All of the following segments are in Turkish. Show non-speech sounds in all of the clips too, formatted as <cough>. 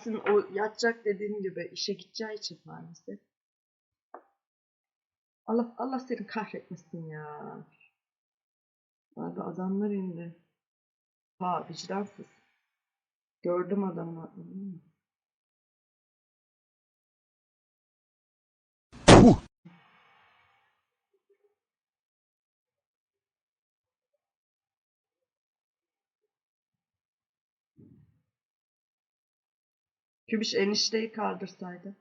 Yasin o yatacak dediğim gibi işe gideceği için maalesef. Allah Allah seni kahretmesin ya. Abi adamlar indi. Ha vicdansız. Gördüm adamı. Kübiş enişteyi kaldırsaydı.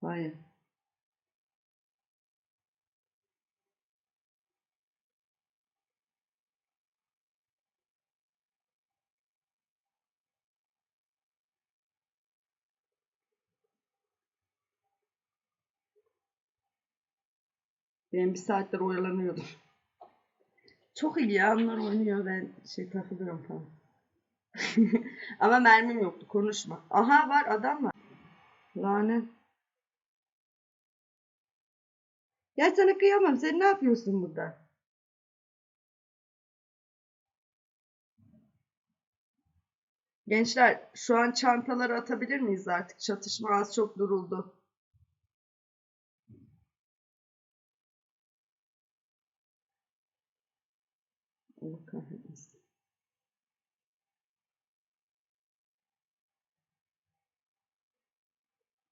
Hayır. Ben bir saattir oyalanıyordum. Çok iyi ya onlar oynuyor ben şey takılıyorum falan. <laughs> Ama mermim yoktu konuşma. Aha var adam var. Lanet. Ya sana kıyamam. Sen ne yapıyorsun burada? Gençler şu an çantaları atabilir miyiz artık? Çatışma az çok duruldu. Allah kahretmesin.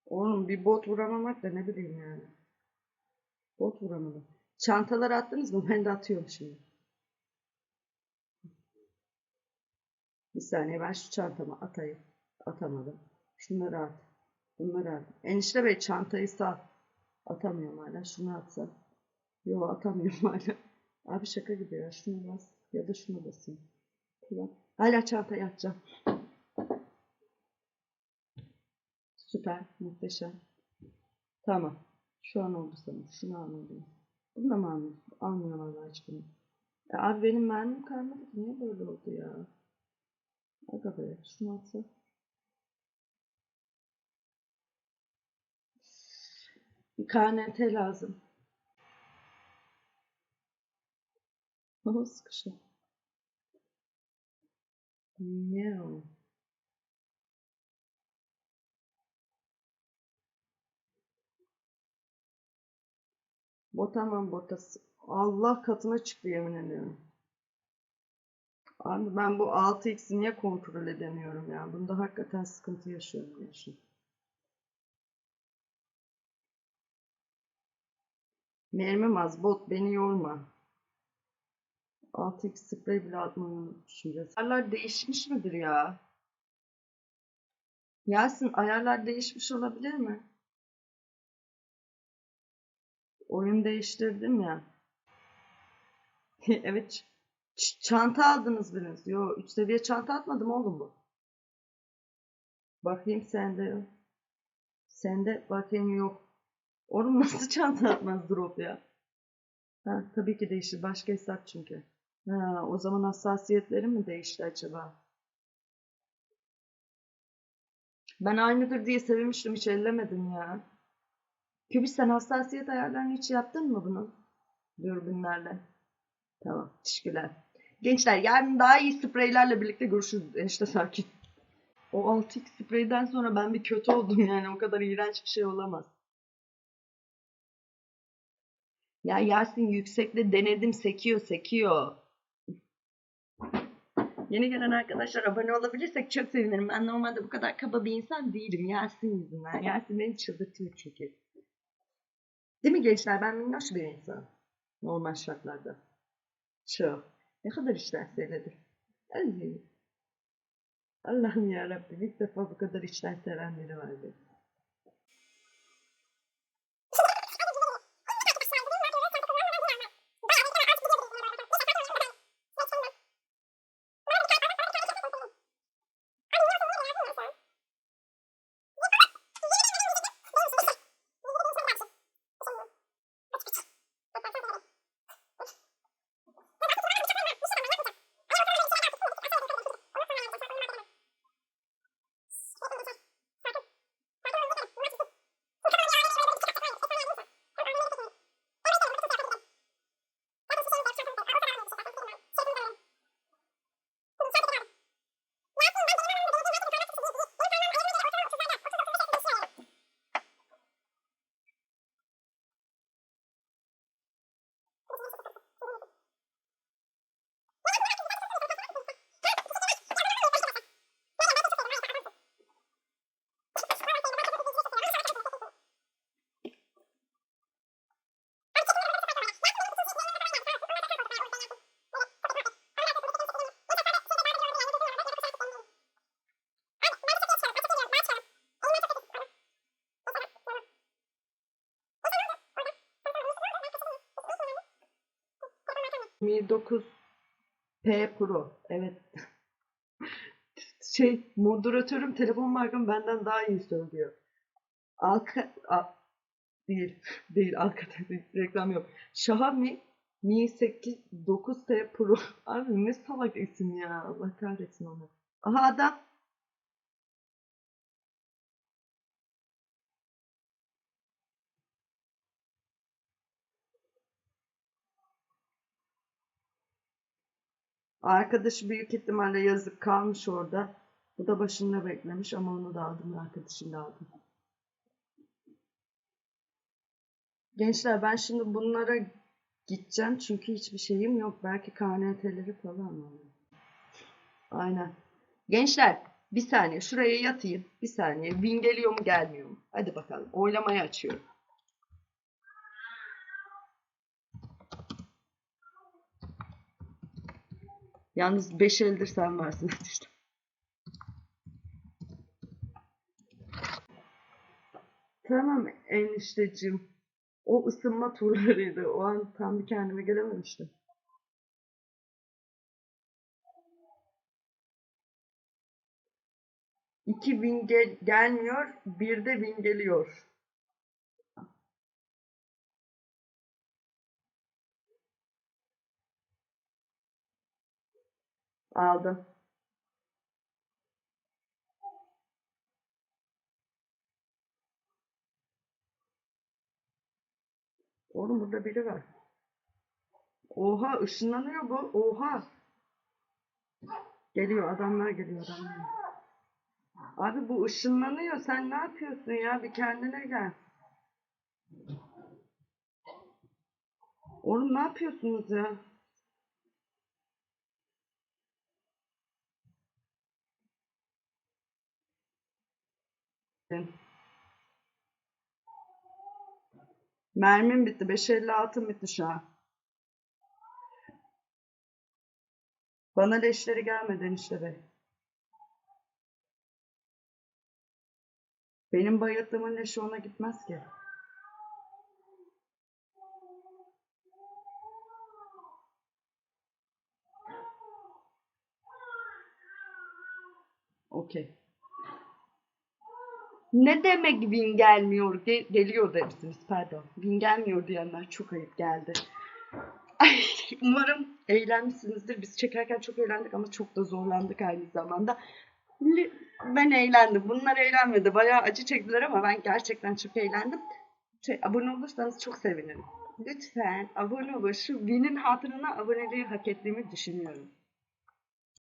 Oğlum bir bot vuramamak da ne bileyim yani. Bot vuramadım. Çantaları attınız mı? Ben de atıyorum şimdi. Bir saniye ben şu çantamı atayım. Atamadım. Şunları at. Bunları at. Enişte bey çantayı sal. Atamıyorum hala. Şunu atsam. Yo atamıyorum hala. Abi şaka gibi ya. Şunu bas. Ya da şunu basayım. Kullan. Hala çantayı atacağım. Süper. Muhteşem. Tamam. Şu an oldu sanırım. Şunu almalıyım. Bunu da mı almıyorum? Almıyorum Allah aşkına. Ya abi benim mermim kalmadı ki. Niye böyle oldu ya? Aga be. Şunu atsa. Bir KNT lazım. Sıkıştı. Ne o? Botamam botası. Allah katına çıktı yemin ediyorum. Abi ben bu 6x'i niye kontrol edemiyorum ya? Bunda hakikaten sıkıntı yaşıyorum ya şu. Mermim az bot beni yorma. 6x sprey bile atmayı unutmuşum. Ayarlar değişmiş midir ya? Yasin ayarlar değişmiş olabilir mi? Oyun değiştirdim ya. <laughs> evet. çanta aldınız biriniz. Yo 3 seviye çanta atmadım oğlum bu. Bakayım sende. Sende bakayım yok. Oğlum nasıl çanta atmaz drop ya? Ha, tabii ki değişir. Başka hesap çünkü. Ha, o zaman hassasiyetlerim mi değişti acaba? Ben aynıdır diye sevmiştim hiç ellemedim ya. Kübüs sen hassasiyet ayarlarını hiç yaptın mı bunu? Dürbünlerle. Tamam. Teşekkürler. Gençler yarın daha iyi spreylerle birlikte görüşürüz. Enişte sakin. O 6x spreyden sonra ben bir kötü oldum yani. O kadar iğrenç bir şey olamaz. Ya Yasin yüksekte denedim sekiyor sekiyor. Yeni gelen arkadaşlar abone olabilirsek çok sevinirim. Ben normalde bu kadar kaba bir insan değilim. Yasin yüzünden. Yasin beni çıldırtıyor çünkü. Değil mi gençler? Ben minnoş bir insanım. Normal şartlarda. Çok. Ne kadar işler söyledim. Ay. Allah'ım yarabbim ilk defa bu kadar işler seven biri var benim. Mi 9 P Pro. Evet. şey moderatörüm telefon markam benden daha iyi söylüyor. Alka a, değil. Değil. Değil. Reklam yok. Xiaomi Mi 8 9T Pro. Abi ne salak isim ya. Allah kahretsin onu. Aha adam. Arkadaşı büyük ihtimalle yazık kalmış orada. Bu da başında beklemiş ama onu da aldım. Arkadaşını da aldım. Gençler ben şimdi bunlara gideceğim çünkü hiçbir şeyim yok. Belki KNT'leri falan var. Aynen. Gençler bir saniye şuraya yatayım. Bir saniye. Win geliyor mu gelmiyor mu? Hadi bakalım. Oylamayı açıyorum. Yalnız 5 eldir sen varsın <laughs> işte. Tamam enişteciğim. O ısınma turlarıydı. O an tam bir kendime gelememiştim. İki win gel gelmiyor, bir de win geliyor. Aldım. Oğlum burada biri var. Oha ışınlanıyor bu. Oha. Geliyor adamlar geliyor adamlar. Abi bu ışınlanıyor. Sen ne yapıyorsun ya? Bir kendine gel. Oğlum ne yapıyorsunuz ya? Mermim bitti. 556 bitti şu an. Bana leşleri gelmedi enişte bey. Benim bayıldığımın leşi ona gitmez ki. Okey. Ne demek win gelmiyor? Ge- geliyor dersiniz pardon. Win gelmiyor diyenler çok ayıp geldi. Ay, umarım eğlenmişsinizdir. Biz çekerken çok eğlendik ama çok da zorlandık aynı zamanda. Ben eğlendim. Bunlar eğlenmedi. Bayağı acı çektiler ama ben gerçekten çok eğlendim. Şey, abone olursanız çok sevinirim. Lütfen abone olun. Şu Win'in hatırına aboneliği hak ettiğimi düşünüyorum.